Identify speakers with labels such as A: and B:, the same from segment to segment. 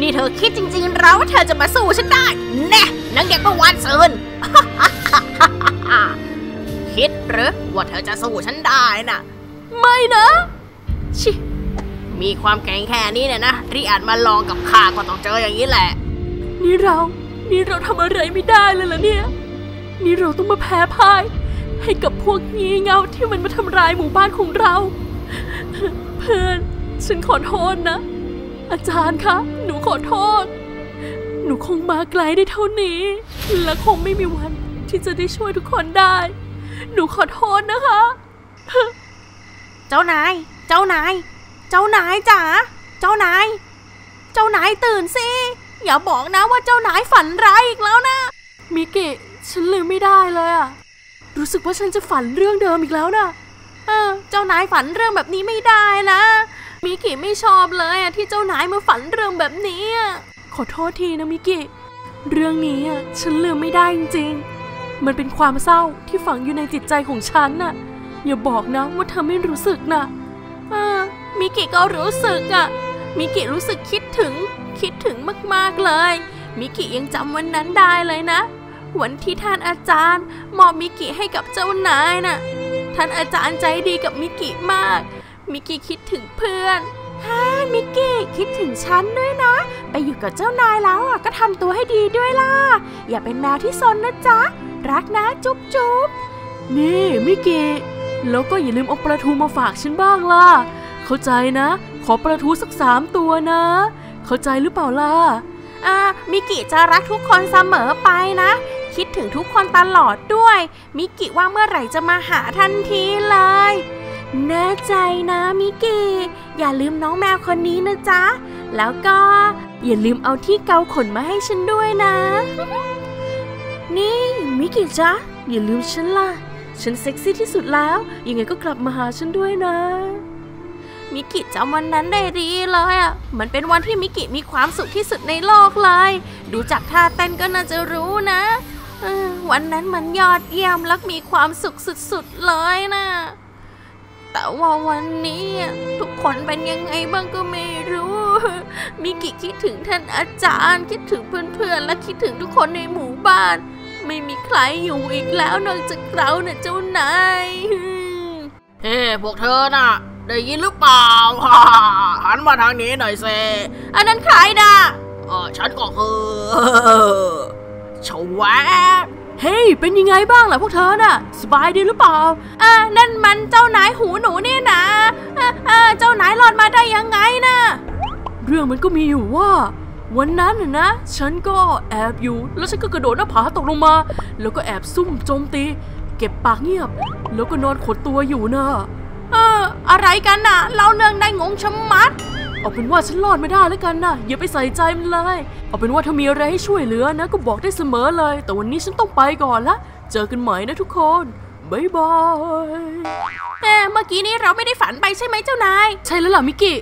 A: นี่เธอคิดจริงๆแล้วว่าเธอจะมาสู้ฉันได้ แน่นังเด็กเมื่อวานเซืนคิดหรือว่าเธอจะสู้ฉันได้น่ะ ไม่นะชิมีความแข็งแค่นี้เนี่ยนะที่อาจมาลองกับข้าก็ต้องเจออย่างนี้แหละ
B: นี่เรา นี่เราทำอะไรไม่ได้เลยเหรอเนี่ย นี่เราต้องมาแพ้พ่าย ให้กับพวกงี่เง่าที่มันมาทำร้ายหมู่บ้านของเรา เพื่อน ฉันขอโทษนะ อาจารย์คะ หนูขอโทษ หนูคงมาไกลได้เท่านี้ และคงไม่มีวันที่จะได้ช่วยทุกคนได้ หนูขอโทษนะคะ
A: เจ้านาย เจ้านาย เจ้านายจ๋า เจ้านาย เจ้านายตื่นสิ อย่าบอกนะว่าเจ้านายฝันร้ายอีกแล้วนะ
B: มิกิ ฉันลืมไม่ได้เลยอะ รู้สึกว่าฉันจะฝันเรื่องเดิมอีกแล้วนะ
A: เออเจ้านายฝันเรื่องแบบนี้ไม่ได้นะมิกิไม่ชอบเลยอะที่เจ้านายมาฝันเรื่องแบบนี้อะ
B: ขอโทษทีนะมิกิเรื่องนี้อะฉันลืมไม่ได้จริงๆ มันเป็นความเศร้าที่ฝังอยู่ในจิตใจของฉันน่ะ อย่าบอกนะว่าเธอไม่รู้สึกนะ
A: มิกิก็รู้สึกอะมิกิรู้สึกคิดถึง คิดถึงมากๆเลย มิกิยังจำวันนั้นได้เลยนะ วันที่ท่านอาจารย์มอบมิกิให้กับเจ้านายน่ะ ท่านอาจารย์ใจดีกับมิกิมาก มิกิคิดถึงเพื่อนฮ่ามิกิคิดถึงฉันด้วยนะ ไปอยู่กับเจ้านายแล้วอะก็ทำตัวให้ดีด้วยล่ะ อย่าเป็นแมวที่ซนนะจ๊ะ รักนะจุ๊บจุ๊บ
B: นี่มิกิแล้วก็อย่าลืมเอาปลาทูมาฝากฉันบ้างล่ะ เข้าใจนะ ขอปลาทูสักสามตัวนะ เข้าใจหรือเปล่าล่ะ
A: อ่ามิกิจะรักทุกคนเสมอไปนะ คิดถึงทุกคนตลอดด้วย มิกิว่าเมื่อไหร่จะมาหาทันทีเลย แน่ใจนะมิกิ อย่าลืมน้องแมวคนนี้นะจ๊ะ แล้วก็ อย่าลืมเอาที่เกาขนมาให้ฉันด้วยนะ
B: นี่มิกิจ๊ะ อย่าลืมฉันล่ะ ฉันเซ็กซี่ที่สุดแล้ว ยังไงก็กลับมาหาฉันด้วยนะ
A: มิกิจำวันนั้นได้ดีเลยอะ มันเป็นวันที่มิกิมีความสุขที่สุดในโลกเลย ดูจากท่าเต้นก็น่าจะรู้นะ วันนั้นมันยอดเยี่ยมและมีความสุขสุดๆเลยนะ แต่ว่าวันนี้อะทุกคนเป็นยังไงบ้างก็ไม่รู้มิกิคิดถึงท่านอาจารย์ คิดถึงเพื่อนๆ และคิดถึงทุกคนในหมู่บ้าน ไม่มีใครอยู่อีกแล้วนอกจากเราเนะ่ะเจ้านายเฮ้พวกเธอน่ะ ได้ยินหรือเปล่าหันมาทางนี้หน่อยเซอันนั้นใครนะเออฉันก็คือ ชวะ
B: เฮ้ย เป็นยังไงบ้างล่ะพวกเธอน่ะ สบายดีหรือเปล่า
A: อ่านั่นมันเจ้านายหูหนูนี่นะอ่าอ่าเจ้านายรอดมาได้ยังไงนะ
B: เรื่องมันก็มีอยู่ว่า วันนั้นน่ะนะ ฉันก็แอบอยู่ แล้วฉันก็กระโดดหน้าผาตกลงมา แล้วก็แอบซุ่มโจมตี เก็บปากเงียบ แล้วก็นอนขดตัวอยู่นะ
A: เอออะไรกันน่ะ เราเนืองได้งงชะมัด
B: เอาเป็นว่าฉันรอดไม่ได้แล้วกันนะอย่าไปใส่ใจมันเลย เอาเป็นว่าถ้ามีอะไรให้ช่วยเหลือนะ ก็บอกได้เสมอเลย แต่วันนี้ฉันต้องไปก่อนละ เจอกันใหม่นะทุกคนบ๊ายบาย
A: เอ๊ะเมื่อกี้นี้เราไม่ได้ฝันไปใช่ไหมเจ้านาย
B: ใช่แล้วล่ะมิกกี้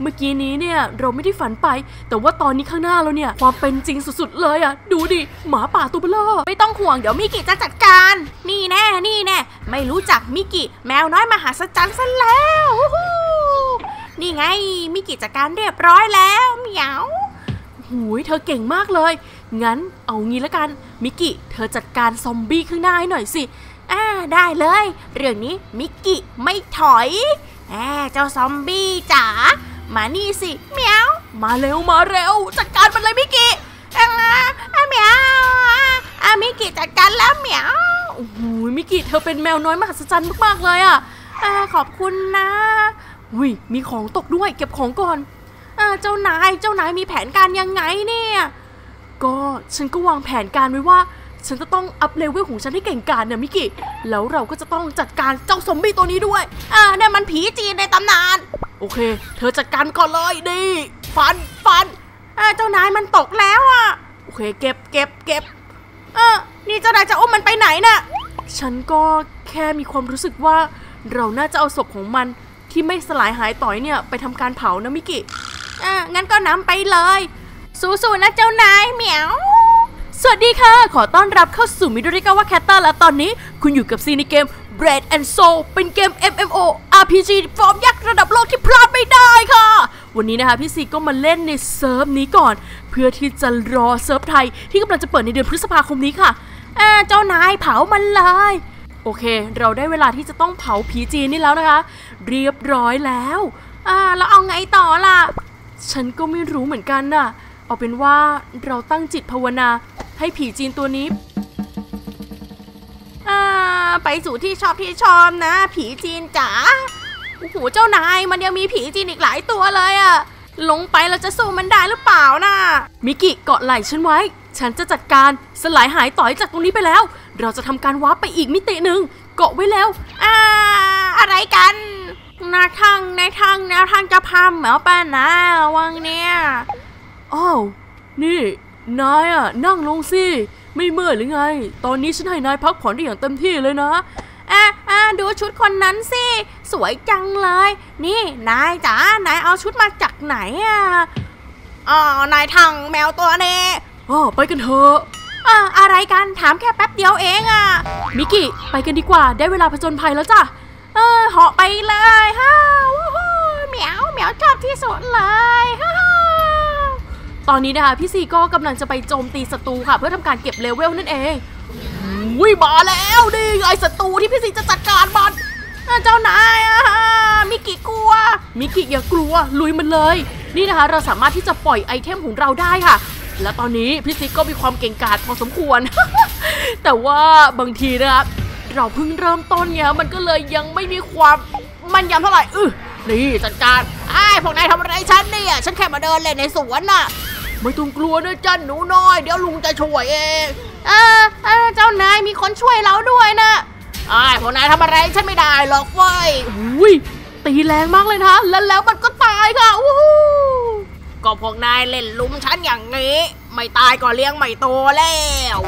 B: เมื่อกี้นี้เนี่ยเราไม่ได้ฝันไป แต่ว่าตอนนี้ข้างหน้าเราเนี่ยความเป็นจริงสุดๆเลยอะ ดูดิ หมาป่าตัวเบลอ
A: ไม่ต้องห่วงเดี๋ยวมิกิจะจัดการ นี่แน่นี่แน่ไม่รู้จักมิกิแมวน้อยมหาศจรรย์ซะแล้วฮู้ฮู้ นี่ไงมิกิจัดการเรียบร้อยแล้วเหมียว
B: หูยเธอเก่งมากเลย งั้นเอางี้ละกัน มิกกี้เธอจัดการซอมบี้ข้างหน้าให้หน่อยสิ
A: อ่าได้เลย เรื่องนี้มิกกี้ไม่ถอยแอาเจ้าซอมบี้จ๋า มานี่สิเหมียว
B: มาเร็วมาเร็ว
A: จัดการมันเลยมิกกี้อ่าอ่าเหมียวอ่ามิกกี้จัดการแล้วเหมียว
B: โอ้โหมิกกี้เธอเป็นแมวน้อยมหัศจรรย์มากๆเลยอะ
A: อ่าขอบคุณนะ
B: อุ้ยมีของตกด้วย เก็บของก่อน
A: อเจ้านาย เจ้านายมีแผนการยังไงเนี่ย
B: ก็ฉันก็วางแผนการไว้ว่า ฉันจะต้องอัพเลเวลของฉันให้เก่งกาจเนี่ยมิกกี้แล้วเราก็จะต้องจัดการเจ้าซอมบี้ตัวนี้ด้วย
A: อ่านั่นมันผีจีนในตำนาน
B: โอเค เธอจัดการก่อนเลยดีฟันฟัน
A: อ่าเจ้านายมันตกแล้วอะ
B: โอเค เก็บเก็บเก็บ
A: เออนี่เจ้านายจะอุ้มมันไปไหนน่ะ
B: ฉันก็แค่มีความรู้สึกว่าเราน่าจะเอาศพของมัน ที่ไม่สลายหายต่อยเนี่ยไปทำการเผานะมิกิ
A: อ่างั้นก็นำไปเลย สู้ๆนะเจ้านายเหมียว
B: สวัสดีค่ะ ขอต้อนรับเข้าสู่มิดริกาวาแคตตาและตอนนี้ คุณอยู่กับซีในเกม Bread and Soul เป็นเกม MMO RPG ฟอร์มยักษ์ระดับโลกที่พลาดไม่ได้ค่ะ วันนี้นะคะพี่ซีก็มาเล่นในเซิร์ฟนี้ก่อน เพื่อที่จะรอเซิร์ฟไทยที่กำลังจะเปิดในเดือนพฤษภาคมนี้ค่ะ
A: อ่าเจ้านายเผามันเลย
B: โอเค เราได้เวลาที่จะต้องเผาผีจีนนี่แล้วนะคะ เรียบร้อยแล้ว
A: อ่าแล้วเอาไงต่อล่ะ
B: ฉันก็ไม่รู้เหมือนกันน่ะ เอาเป็นว่าเราตั้งจิตภาวนา ให้ผีจีนตัวนี้
A: อ่า ไปสู่ที่ชอบที่ชอบนะ ผีจีนจ๋า โอ้โห เจ้านายมันยังมีผีจีนอีกหลายตัวเลยอะลงไปเราจะสู้มันได้หรือเปล่าน่ะ
B: มิกิเกาะไหล่ฉันไว้ ฉันจะจัดการสลายหายต่อยจากตรงนี้ไปแล้ว เราจะทำการวาร์ปไปอีกมิติหนึ่งเกาะไว้แล้ว
A: อ่าอะไรกันนายทางนายทางแนวทางจะพัมเหมอป้านะวังเนี่ย
B: อ้าวนี่นายอะนั่งลงสิไม่เมื่อยหรือไง ตอนนี้ฉันให้นายพักผ่อนได้อย่างเต็มที่เลยนะ
A: อะอะดูชุดคนนั้นสิ สวยจังเลย นี่นายจ๋านายเอาชุดมาจากไหนอะอ๋อนายทางแมวตัวนี้
B: อ้าไปกันเถอะ เอะ
A: อะไรกันถามแค่แป๊บเดียวเองอะ
B: มิกิไปกันดีกว่าได้เวลาผจญภัยแล้วจ้ะ
A: เออเหาะไปเลยฮ่าวู้ฮู้เหมียวเหมียวชอบที่สุดเลยฮ่า
B: ตอนนี้นะคะพี่ซีก็กำลังจะไปโจมตีศัตรูค่ะ เพื่อทำการเก็บเลเวลนั่นเองอุ้ยมาแล้วนี่ไงศัตรูที่พี่ซีจะจัดการมัน
A: เจ้านายอะมิกิกลัว
B: มิกิอย่ากลัวลุยมันเลย นี่นะคะเราสามารถที่จะปล่อยไอเทมของเราได้ค่ะ และตอนนี้พี่ซีก็มีความเก่งกาจพอสมควร แต่ว่าบางทีนะครับ เราเพิ่งเริ่มต้นเนี่ยมันก็เลยยังไม่มีความมันยำเท่าไหร่อือนี่จัดการ
A: ไอ้พวกนายทำอะไรฉันเนี่ย ฉันแค่มาเดินเล่นในสวนน่ะ
B: ไม่ต้องกลัวนะจ้าหนูน้อย เดี๋ยวลุงจะช่วยเอง
A: เออเออเจ้านายมีคนช่วยเราด้วยนะไอ้พวกนายทำอะไรฉันไม่ได้หรอกเว้ย
B: อุ้ยตีแรงมากเลยนะแล้วแล้วมันก็ตายค่ะอู้
A: ก็พวกนายเล่นลุมฉันอย่างนี้ ไม่ตายก็เลี้ยงไม่โตแล้ว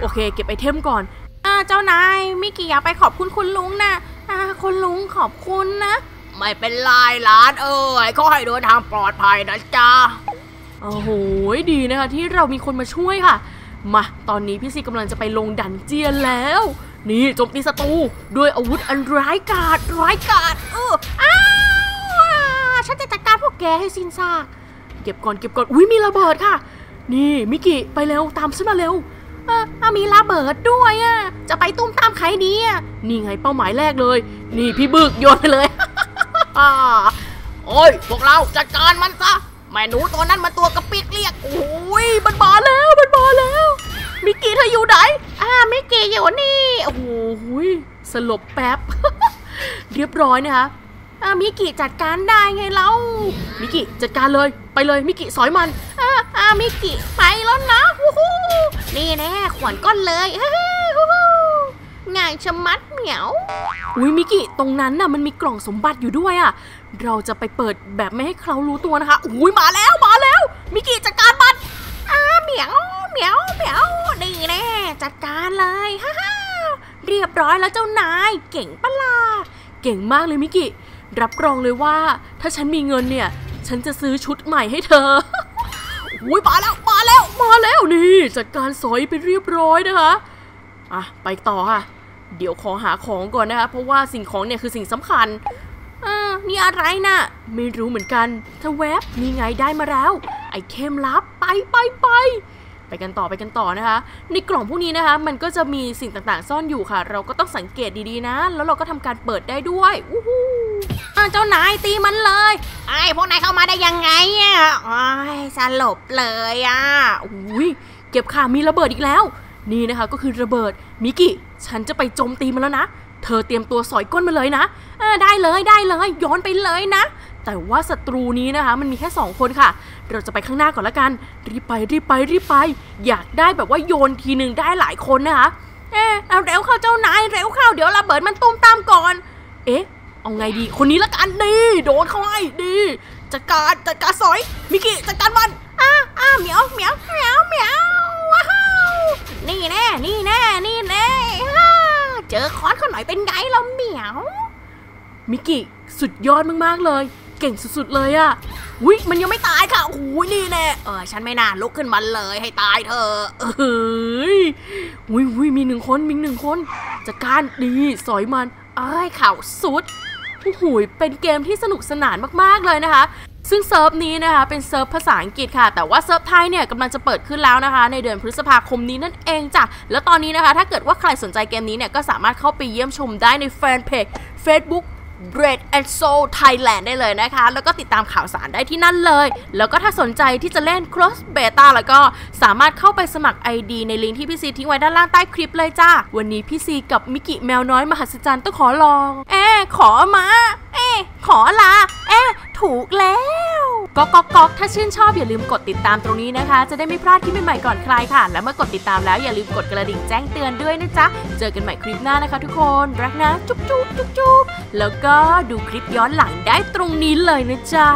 B: โอเค เก็บไอเทมก่อน
A: อ่าเจ้านายมิกิอยากไปขอบคุณคุณลุงนะอ่าคุณลุงขอบคุณนะ ไม่เป็นไรหลานเอ้ยขอให้เดินทางปลอดภัยนะจ๊ะ
B: โอ้โหดีนะคะที่เรามีคนมาช่วยค่ะ มาตอนนี้พี่ซีกำลังจะไปลงดันเจียนแล้ว นี่โจมตีศัตรูด้วยอาวุธอันร้ายกาจร้ายกาจ
A: เอออ้าวฉันจะจัดการพวกแกให้สิ้นซาก
B: เก็บก่อนเก็บก่อนอุ้ยมีระเบิดค่ะ นี่มิกิไปเร็วตามฉันมาเร็ว
A: อะมีระเบิดด้วยอะจะไปตุ้มตามใครดีอะ
B: นี่ไงเป้าหมายแรกเลย นี่พี่บึกโยนไปเลย
A: อ่าโอ้ยพวกเราจัดการมันซะแม่หนูตัวนั้นมันตัวกระปิกเรียกโอ้ยมันมาแล้วมันมาแล้วมิกกี้เธออยู่ไหนอ่ามิกกี้อยู่นี่
B: โอ้โหยสลบแป๊บ เรียบร้อยนะคะ
A: อ่ามิกกี้จัดการได้ไงเล่า
B: มิกิจัดการเลยไปเลยมิกิสอยมัน
A: อ่าอ่ามิกกี้ไปแล้วนะวู้ฮู้นี่แน่ขวัญก้อนเลยฮ้ยวู้ฮู้ง่ายชะมัดเหมียว
B: อุ้ยมิกิตรงนั้นน่ะมันมีกล่องสมบัติอยู่ด้วยอะเราจะไปเปิดแบบไม่ให้เขารู้ตัวนะคะอุ้ยมาแล้วมาแล้วมิกิจัดการมัน
A: อ่าเหมียวเหมียวเหมียวนี่แน่จัดการเลยฮ่าฮ่าเรียบร้อยแล้วเจ้านาย เก่งปะล่ะ
B: เก่งมากเลยมิกิ รับรองเลยว่า ถ้าฉันมีเงินเนี่ย ฉันจะซื้อชุดใหม่ให้เธออุ้ยมาแล้วมาแล้วมาแล้วนี่จัดการสอยไปเรียบร้อยนะคะอะไปต่อค่ะ เดี๋ยวขอหาของก่อนนะคะเพราะว่าสิ่งของเนี่ยคือสิ่งสำคัญ
A: เออนี่อะไรน่ะ
B: ไม่รู้เหมือนกันถ้าแวบนี่ไงได้มาแล้ว ไอเทมลับไปไปไปไปกันต่อไปกันต่อนะคะ ในกล่องพวกนี้นะคะ มันก็จะมีสิ่งต่างๆ ซ่อนอยู่ค่ะ เราก็ต้องสังเกตดีๆนะ แล้วเราก็ทำการเปิดได้ด้วยอู้หู
A: เจ้านายตีมันเลย ไอ้พวกนายเข้ามาได้ยังไงอะโอ้ยสลบเลยอะ
B: อุ้ยเก็บค่ะมีระเบิดอีกแล้ว นี่นะคะก็คือระเบิด มิกิ ฉันจะไปโจมตีมันแล้วนะ เธอเตรียมตัวสอยก้นมาเลยนะ
A: เออได้เลยได้เลยย้อนไปเลยนะ
B: แต่ว่าศัตรูนี้นะคะ มันมีแค่ 2 คนค่ะ เราจะไปข้างหน้าก่อนละกัน รีบไปรีบไปรีบไป อยากได้แบบว่าโยนทีหนึ่งได้หลายคนนะคะ
A: เออเอาเร็วเข้าเจ้านายเร็วเข้าเดี๋ยวระเบิดมันตุ้มตามก่อน
B: เอ๊ะ เอาไงดี คนนี้ละกันดีโดนเขาให้ดีจัดการจัดการสอยมิกิจัดการมัน
A: อ้าอ้าเหมียวเหมียวเหมียวเหมียวว้าวนี่แน่นี่แน่นี่แน่ฮ่าเจอคอนเขาหน่อยเป็นไงเราเหมียว
B: มิกิสุดยอดมากๆเลย เก่งสุดๆเลยอะ
A: อุ้ยมันยังไม่ตายค่ะโอ้ยนี่แน่เออฉันไม่น่าลุกขึ้นมาเลยให้ตายเธอะ
B: เอ้ยอุ้ยอุ้ยมีหนึ่งคนมีหนึ่งคนจัดการดีสอยมัน
A: เอ้ยข่าว
B: สุด โอ้โหยเป็นเกมที่สนุกสนานมากๆเลยนะคะ ซึ่งเซิร์ฟนี้นะคะเป็นเซิร์ฟภาษาอังกฤษค่ะ แต่ว่าเซิร์ฟไทยเนี่ยกำลังจะเปิดขึ้นแล้วนะคะ ในเดือนพฤษภาคมนี้นั่นเองจ้ะ แล้วตอนนี้นะคะ ถ้าเกิดว่าใครสนใจเกมนี้เนี่ยก็สามารถเข้าไปเยี่ยมชมได้ในแฟนเพจ Facebook Bread and Soul Thailand ได้เลยนะคะ แล้วก็ติดตามข่าวสารได้ที่นั่นเลย แล้วก็ถ้าสนใจที่จะเล่น Cross Beta แล้วก็สามารถเข้าไปสมัคร ID ในลิงก์ที่พี่ซีทิ้งไว้ด้านล่างใต้คลิปเลยจ้า วันนี้พี่ซีกับมิกิแมวน้อยมหัศจรรย์ต้องขอลอง
A: เอ๊ะขอมา เอ๊ะขอลา เอ๊ะถูกแล้ว
B: ก็ก๊กก๊ถ้าชื่นชอบอย่าลืมกดติดตามตรงนี้นะคะ จะได้ไม่พลาดคลิปใหม่ๆก่อนใครค่ะ และเมื่อกดติดตามแล้วอย่าลืมกดกระดิ่งแจ้งเตือนด้วยนะจ๊ะ เจอกันใหม่คลิปหน้านะคะทุกคน รักนะ จุ๊บจุ๊บจุ๊บจุ๊บแล้วก็ดูคลิปย้อนหลังได้ตรงนี้เลยนะจ๊ะ